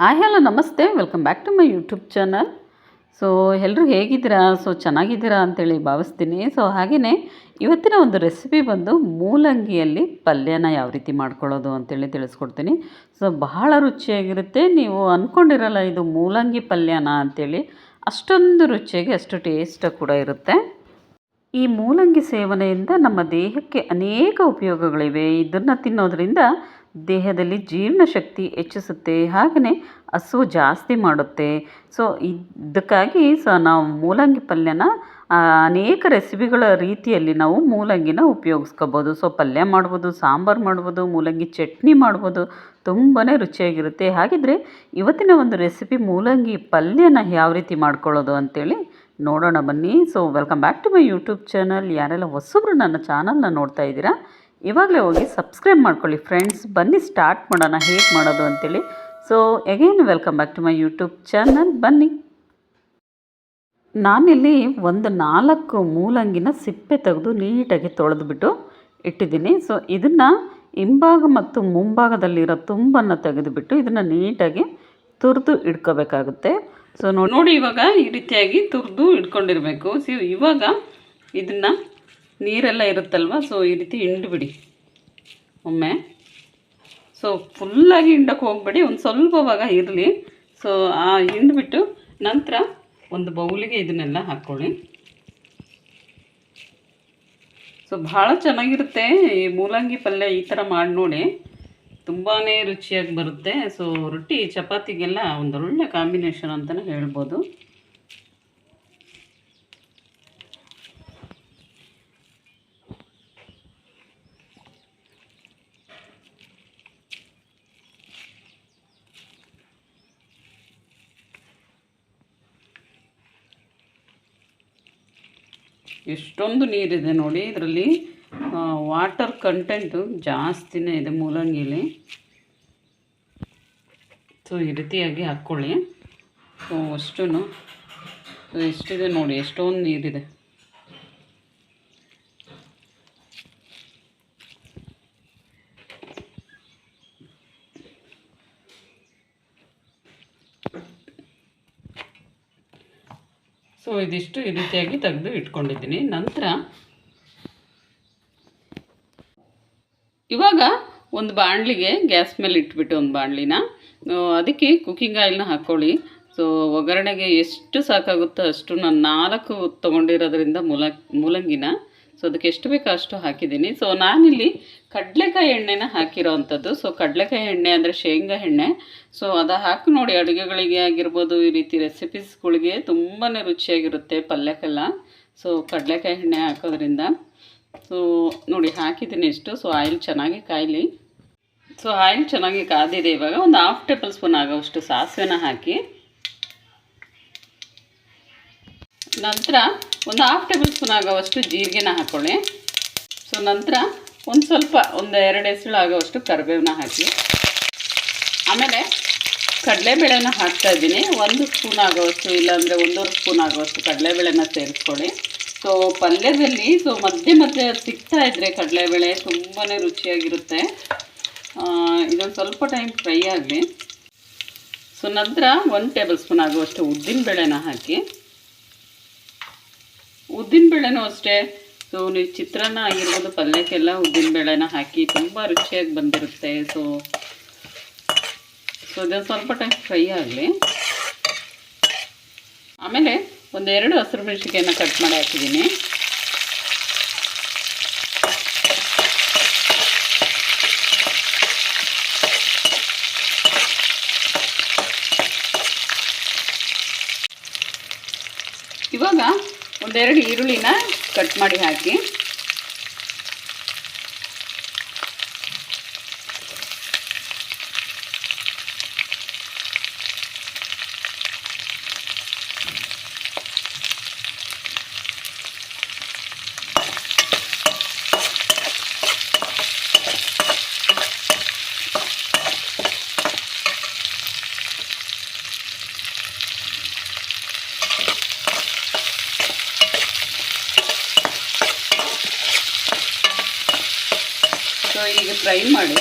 Hi, hello, ನಮಸ್ತೆ. Welcome back to my YouTube channel so ಎಲ್ಲರೂ ಹೇಗಿದ್ದೀರಾ? ಸೊ ಚೆನ್ನಾಗಿದ್ದೀರಾ ಅಂತೇಳಿ ಭಾವಿಸ್ತೀನಿ. ಸೊ ಹಾಗೆಯೇ ಇವತ್ತಿನ ಒಂದು ರೆಸಿಪಿ ಬಂದು ಮೂಲಂಗಿಯಲ್ಲಿ ಪಲ್ಯನ ಯಾವ ರೀತಿ ಮಾಡ್ಕೊಳ್ಳೋದು ಅಂತೇಳಿ ತಿಳಿಸ್ಕೊಡ್ತೀನಿ. ಸೊ ಬಹಳ ರುಚಿಯಾಗಿರುತ್ತೆ. ನೀವು ಅಂದ್ಕೊಂಡಿರಲ್ಲ ಇದು ಮೂಲಂಗಿ ಪಲ್ಯನ ಅಂತೇಳಿ. ಅಷ್ಟೊಂದು ರುಚಿಯಾಗಿ, ಅಷ್ಟು ಟೇಸ್ಟ್ ಕೂಡ ಇರುತ್ತೆ. ಈ ಮೂಲಂಗಿ ಸೇವನೆಯಿಂದ ನಮ್ಮ ದೇಹಕ್ಕೆ ಅನೇಕ ಉಪಯೋಗಗಳಿವೆ. ಇದನ್ನು ತಿನ್ನೋದ್ರಿಂದ ದೇಹದಲ್ಲಿ ಜೀರ್ಣಶಕ್ತಿ ಹೆಚ್ಚಿಸುತ್ತೆ ಹಾಗೆಯೇ ಹಸು ಜಾಸ್ತಿ ಮಾಡುತ್ತೆ. ಸೊ ಇದಕ್ಕಾಗಿ ಸೊ ನಾವು ಮೂಲಂಗಿ ಪಲ್ಯನ ಅನೇಕ ರೆಸಿಪಿಗಳ ರೀತಿಯಲ್ಲಿ ನಾವು ಮೂಲಂಗಿನ ಉಪಯೋಗಿಸ್ಕೋಬೋದು. ಸೊ ಪಲ್ಯ ಮಾಡ್ಬೋದು, ಸಾಂಬಾರು ಮಾಡ್ಬೋದು, ಮೂಲಂಗಿ ಚಟ್ನಿ ಮಾಡ್ಬೋದು ತುಂಬಾ ರುಚಿಯಾಗಿರುತ್ತೆ. ಹಾಗಿದ್ರೆ ಇವತ್ತಿನ ಒಂದು ರೆಸಿಪಿ ಮೂಲಂಗಿ ಪಲ್ಯನ ಯಾವ ರೀತಿ ಮಾಡ್ಕೊಳ್ಳೋದು ಅಂತೇಳಿ ನೋಡೋಣ ಬನ್ನಿ. So welcome back to my YouTube channel ಯಾರೆಲ್ಲ ಹೊಸಬ್ರು ನನ್ನ ಚಾನಲ್ನ ನೋಡ್ತಾ ಇದ್ದೀರಾ ಇವಾಗಲೇ ಹೋಗಿ ಸಬ್ಸ್ಕ್ರೈಬ್ ಮಾಡ್ಕೊಳ್ಳಿ ಫ್ರೆಂಡ್ಸ್. ಬನ್ನಿ ಸ್ಟಾರ್ಟ್ ಮಾಡೋಣ, ಹೇಗೆ ಮಾಡೋದು ಅಂತೇಳಿ. So again welcome back to my YouTube channel ಬನ್ನಿ. ನಾನಿಲ್ಲಿ ಒಂದು ನಾಲ್ಕು ಮೂಲಂಗಿನ ಸಿಪ್ಪೆ ತೆಗೆದು ನೀಟಾಗಿ ತೊಳೆದುಬಿಟ್ಟು ಇಟ್ಟಿದ್ದೀನಿ. ಸೊ ಇದನ್ನು ಹಿಂಭಾಗ ಮತ್ತು ಮುಂಭಾಗದಲ್ಲಿರೋ ತುಂಬನ್ನು ತೆಗೆದುಬಿಟ್ಟು ಇದನ್ನು ನೀಟಾಗಿ ತುರಿದು ಇಟ್ಕೋಬೇಕಾಗುತ್ತೆ. ಸೊ ನೋಡಿ, ಇವಾಗ ಈ ರೀತಿಯಾಗಿ ತುರಿದು ಇಟ್ಕೊಂಡಿರಬೇಕು. ಸೊ ಇವಾಗ ಇದನ್ನು ನೀರೆಲ್ಲ ಇರುತ್ತಲ್ವ? ಸೊ ಈ ರೀತಿ ಹಿಂಡ್ಬಿಡಿ ಒಮ್ಮೆ. ಸೊ ಫುಲ್ಲಾಗಿ ಹಿಂಡಕ್ಕೆ ಹೋಗಬೇಡಿ. ಒಂದು ಸ್ವಲ್ಪ ಭಾಗ ಇರಲಿ. ಸೊ ಆ ಹಿಂಡ್ಬಿಟ್ಟು ನಂತರ ಒಂದು ಬೌಲಿಗೆ ಇದನ್ನೆಲ್ಲ ಹಾಕ್ಕೊಳ್ಳಿ ಸೊ ಭಾಳ ಚೆನ್ನಾಗಿರುತ್ತೆ. ಈ ಮೂಲಂಗಿ ಪಲ್ಯ ಈ ಥರ ಮಾಡಿ ನೋಡಿ ತುಂಬಾ ರುಚಿಯಾಗಿ ಬರುತ್ತೆ. ಸೊ ರೊಟ್ಟಿ, ಚಪಾತಿಗೆಲ್ಲ ಒಂದೊಳ್ಳೆ ಕಾಂಬಿನೇಷನ್ ಅಂತಲೇ ಹೇಳ್ಬೋದು. ಎಷ್ಟೊಂದು ನೀರಿದೆ ನೋಡಿ, ಇದರಲ್ಲಿ ವಾಟರ್ ಕಂಟೆಂಟು ಜಾಸ್ತಿನೇ ಇದೆ ಮೂಲಂಗಿಲಿ. ಸೊ ಈ ರೀತಿಯಾಗಿ ಹಾಕ್ಕೊಳ್ಳಿ ಸೊ ಅಷ್ಟು ಎಷ್ಟಿದೆ ನೋಡಿ, ಎಷ್ಟೊಂದು ನೀರಿದೆ. ಸೊ ಇದಿಷ್ಟು ಈ ರೀತಿಯಾಗಿ ತೆಗೆದು ಇಟ್ಕೊಂಡಿದ್ದೀನಿ. ನಂತರ ಇವಾಗ ಒಂದು ಬಾಣಲಿಗೆ ಗ್ಯಾಸ್ ಮೇಲೆ ಇಟ್ಬಿಟ್ಟು ಒಂದು ಬಾಣಲಿನ. ಅದಕ್ಕೆ ಕುಕ್ಕಿಂಗ್ ಆಯಿಲ್ನ ಹಾಕ್ಕೊಳ್ಳಿ. ಸೊ ಒಗ್ಗರಣೆಗೆ ಎಷ್ಟು ಸಾಕಾಗುತ್ತೋ ಅಷ್ಟು ನಾನು ನಾಲ್ಕು ತೊಗೊಂಡಿರೋದ್ರಿಂದ ಮುಲ ಮೂಲಂಗಿನ ಸೊ ಅದಕ್ಕೆ ಎಷ್ಟು ಬೇಕೋ ಅಷ್ಟು ಹಾಕಿದ್ದೀನಿ. ಸೊ ನಾನಿಲ್ಲಿ ಕಡಲೆಕಾಯಿ ಎಣ್ಣೆನ ಹಾಕಿರೋ ಅಂಥದ್ದು. ಸೊ ಕಡಲೆಕಾಯಿ ಎಣ್ಣೆ ಅಂದರೆ ಶೇಂಗಾ ಎಣ್ಣೆ. ಸೊ ಅದು ಹಾಕಿ ನೋಡಿ ಅಡುಗೆಗಳಿಗೆ ಆಗಿರ್ಬೋದು, ಈ ರೀತಿ ರೆಸಿಪೀಸ್ಗಳಿಗೆ ತುಂಬಾ ರುಚಿಯಾಗಿರುತ್ತೆ ಪಲ್ಯಕ್ಕೆಲ್ಲ ಸೊ ಕಡಲೆಕಾಯಿ ಎಣ್ಣೆ ಹಾಕೋದ್ರಿಂದ. ಸೊ ನೋಡಿ ಹಾಕಿದ್ದೀನಿ ಎಷ್ಟು ಸೊ ಆಯಿಲ್ ಚೆನ್ನಾಗಿ ಕಾಯಲಿ. ಸೊ ಆಯಿಲ್ ಚೆನ್ನಾಗಿ ಕಾದಿದೆ ಇವಾಗ. ಒಂದು ಹಾಫ್ ಟೇಬಲ್ ಸ್ಪೂನ್ ಆಗೋವಷ್ಟು ಸಾಸಿವೆನ ಹಾಕಿ. ನಂತರ ಒಂದು ಹಾಫ್ ಟೇಬಲ್ ಸ್ಪೂನ್ ಆಗೋವಷ್ಟು ಜೀರಿಗೆನ ಹಾಕ್ಕೊಳ್ಳಿ ಸೊ ನಂತರ ಒಂದು ಸ್ವಲ್ಪ, ಒಂದು ಎರಡು ಹೆಸಳು ಆಗೋವಷ್ಟು ಕರಿಬೇವನ್ನ ಹಾಕಿ. ಆಮೇಲೆ ಕಡಲೆಬೇಳೆನ ಹಾಕ್ತಾ ಇದ್ದೀನಿ. ಒಂದು ಸ್ಪೂನ್ ಆಗೋವಷ್ಟು ಇಲ್ಲಾಂದರೆ ಒಂದೂವರೆ ಸ್ಪೂನ್ ಆಗೋವಷ್ಟು ಕಡಲೆಬೇಳೆನ ಸೇರಿಸ್ಕೊಳ್ಳಿ. ಸೊ ಪಲ್ಯದಲ್ಲಿ ಸೊ ಮಧ್ಯೆ ಮಧ್ಯೆ ಸಿಗ್ತಾ ಇದ್ದರೆ ಕಡಲೆಬೇಳೆ ತುಂಬಾ ರುಚಿಯಾಗಿರುತ್ತೆ. ಇದೊಂದು ಸ್ವಲ್ಪ ಟೈಮ್ ಫ್ರೈ ಆಗಲಿ. ಸೊ ನಂತರ ಒಂದು ಟೇಬಲ್ ಸ್ಪೂನ್ ಆಗುವಷ್ಟು ಉದ್ದಿನ ಬೇಳೆನ ಹಾಕಿ. ಉದ್ದಿನ ಬೇಳೆನೂ ಅಷ್ಟೇ. ಸೊ ನೀವು ಚಿತ್ರಾನ್ನ ಆಗಿರ್ಬೋದು, ಪಲ್ಯಕ್ಕೆಲ್ಲ ಉದ್ದಿನ ಬೇಳೆನ ಹಾಕಿ ತುಂಬ ರುಚಿಯಾಗಿ ಬಂದಿರುತ್ತೆ. ಸೊ ಸೊ ಇದೊಂದು ಸ್ವಲ್ಪ ಟೈಮ್ ಫ್ರೈ ಆಗಲಿ. ಆಮೇಲೆ ಒಂದೆರಡು ಹಸಿರು ಮೆಣಸಿಕಾಯನ್ನು ಕಟ್ ಮಾಡಿ ಹಾಕಿದ್ದೀನಿ. ಇವಾಗ ಒಂದೆರಡು ಈರುಳ್ಳಿನ ಕಟ್ ಮಾಡಿ ಹಾಕಿ. ಸೊ ಈಗ ಫ್ರೈ ಮಾಡಿ.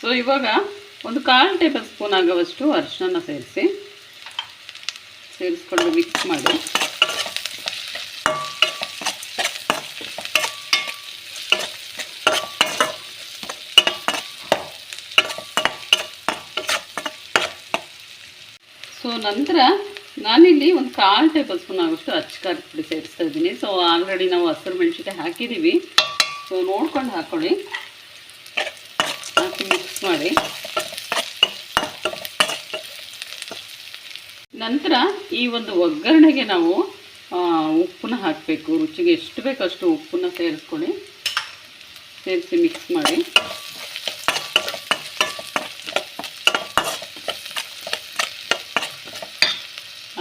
ಸೊ ಇವಾಗ ಒಂದು ಕಾಲು ಟೇಬಲ್ ಸ್ಪೂನ್ ಆಗೋವಷ್ಟು ಅರಿಶಿನ ಸೇರಿಸಿ. ಸೇರಿಸ್ಕೊಂಡು ಮಿಕ್ಸ್ ಮಾಡಿ. ನಂತರ ನಾನಿಲ್ಲಿ ಒಂದು ಕಾಲು ಟೇಬಲ್ ಸ್ಪೂನ್ ಆಗೋಷ್ಟು ಅಚ್ಚಕಾರದ ಪುಡಿ ಸೇರಿಸ್ತಾ ಇದ್ದೀನಿ. ಸೊ ಆಲ್ರೆಡಿ ನಾವು ಹಸಿರು ಮೆಣಸಿನ್ಕಾಯಿ ಹಾಕಿದ್ದೀವಿ ಸೊ ನೋಡ್ಕೊಂಡು ಹಾಕ್ಕೊಳ್ಳಿ ಹಾಕಿ ಮಿಕ್ಸ್ ಮಾಡಿ. ನಂತರ ಈ ಒಂದು ಒಗ್ಗರಣೆಗೆ ನಾವು ಉಪ್ಪನ್ನ ಹಾಕಬೇಕು. ರುಚಿಗೆ ಎಷ್ಟು ಬೇಕಷ್ಟು ಉಪ್ಪನ್ನ ಸೇರಿಸ್ಕೊಳ್ಳಿ. ಸೇರಿಸಿ ಮಿಕ್ಸ್ ಮಾಡಿ.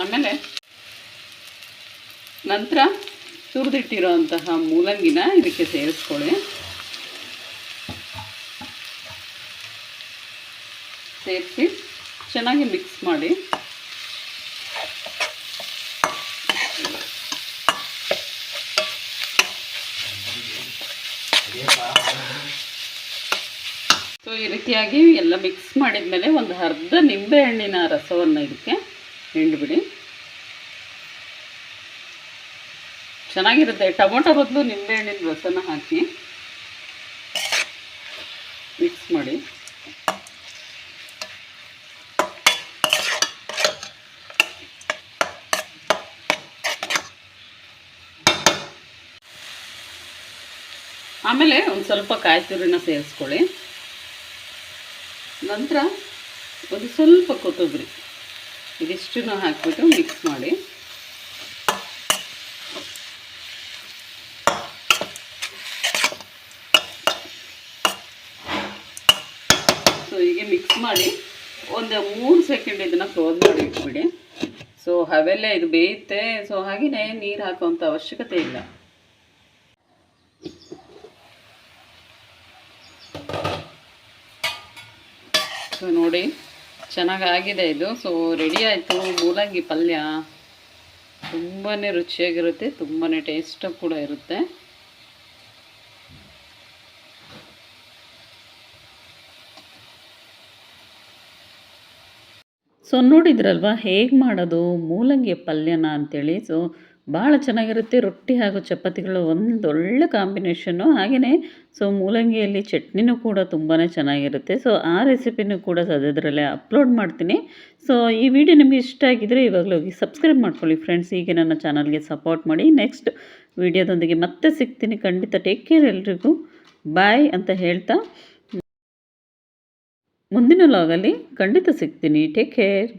ಆಮೇಲೆ ನಂತರ ತುರಿದಿಟ್ಟಿರೋಂತಹ ಮೂಲಂಗಿನ ಇದಕ್ಕೆ ಸೇರಿಸ್ಕೊಳ್ಳಿ. ಸೇರಿಸಿ ಚೆನ್ನಾಗಿ ಮಿಕ್ಸ್ ಮಾಡಿ. ಸೊ ಈ ರೀತಿಯಾಗಿ ಎಲ್ಲ ಮಿಕ್ಸ್ ಮಾಡಿದ ಮೇಲೆ ಒಂದು ಅರ್ಧ ನಿಂಬೆಹಣ್ಣಿನ ರಸವನ್ನು ಇದಕ್ಕೆ ಹಿಂಡ್ಬಿಡಿ ಚೆನ್ನಾಗಿರುತ್ತೆ. ಟೊಮೊಟೊ ಬದಲು ನಿಂಬೆ ಹಣ್ಣಿನ ರಸನ ಹಾಕಿ ಮಿಕ್ಸ್ ಮಾಡಿ. ಆಮೇಲೆ ಒಂದು ಸ್ವಲ್ಪ ಕಾಯಿ ತುರಿನ ಸೇರಿಸ್ಕೊಳ್ಳಿ. ನಂತರ ಒಂದು ಸ್ವಲ್ಪ ಕೊತ್ತಂಬರಿ. ಇದಿಷ್ಟನ್ನು ಹಾಕಿಬಿಟ್ಟು ಮಿಕ್ಸ್ ಮಾಡಿ. ಸೊ ಹೀಗೆ ಮಿಕ್ಸ್ ಮಾಡಿ ಒಂದು ಮೂರು ಸೆಕೆಂಡ್ ಇದನ್ನು ಕ್ಲೋಸ್ ಮಾಡಿ ಇಟ್ಬಿಡಿ. ಸೊ ಅವೆಲ್ಲ ಇದು ಬೇಯುತ್ತೆ. ಸೊ ಹಾಗೆಯೇ ನೀರು ಹಾಕುವಂಥ ಅವಶ್ಯಕತೆ ಇಲ್ಲ. ಸೊ ನೋಡಿ. ಚೆನ್ನಾಗಾಗಿದೆ ಇದು. ಸೊ ರೆಡಿ ಆಯಿತು. ಮೂಲಂಗಿ ಪಲ್ಯ. ತುಂಬಾ ರುಚಿಯಾಗಿರುತ್ತೆ. ತುಂಬಾ ಟೇಸ್ಟ್ ಕೂಡ ಇರುತ್ತೆ. ಸೊ ನೋಡಿದ್ರಲ್ವಾ ಹೇಗೆ ಮಾಡೋದು? ಮೂಲಂಗಿ ಪಲ್ಯನ ಅಂತೇಳಿ. ಸೊ ಭಾಳ ಚೆನ್ನಾಗಿರುತ್ತೆ. ರೊಟ್ಟಿ ಹಾಗೂ ಚಪಾತಿಗಳು ಒಂದು ಒಳ್ಳೆ ಕಾಂಬಿನೇಷನ್ನು. ಹಾಗೆಯೇ ಸೊ ಮೂಲಂಗಿಯಲ್ಲಿ ಚಟ್ನಿನೂ ಕೂಡ ತುಂಬಾ ಚೆನ್ನಾಗಿರುತ್ತೆ. ಸೊ ಆ ರೆಸಿಪಿನೂ ಕೂಡ ಸದ್ಯದರಲ್ಲೇ ಅಪ್ಲೋಡ್ ಮಾಡ್ತೀನಿ. ಸೊ ಈ ವಿಡಿಯೋ ನಿಮಗೆ ಇಷ್ಟ ಆಗಿದ್ದರೆ ಇವಾಗಲೂ ಹೋಗಿ ಸಬ್ಸ್ಕ್ರೈಬ್ ಮಾಡ್ಕೊಳ್ಳಿ ಫ್ರೆಂಡ್ಸ್. ಹೀಗೆ ನನ್ನ ಚಾನಲ್ಗೆ ಸಪೋರ್ಟ್ ಮಾಡಿ. ನೆಕ್ಸ್ಟ್ ವಿಡಿಯೋದೊಂದಿಗೆ ಮತ್ತೆ ಸಿಗ್ತೀನಿ. ಖಂಡಿತ ಟೇಕ್ ಕೇರ್ ಎಲ್ರಿಗೂ. ಬಾಯ್ ಅಂತ ಹೇಳ್ತಾ ಮುಂದಿನ ಲಾಗಲ್ಲಿ ಖಂಡಿತ ಸಿಗ್ತೀನಿ. Take care.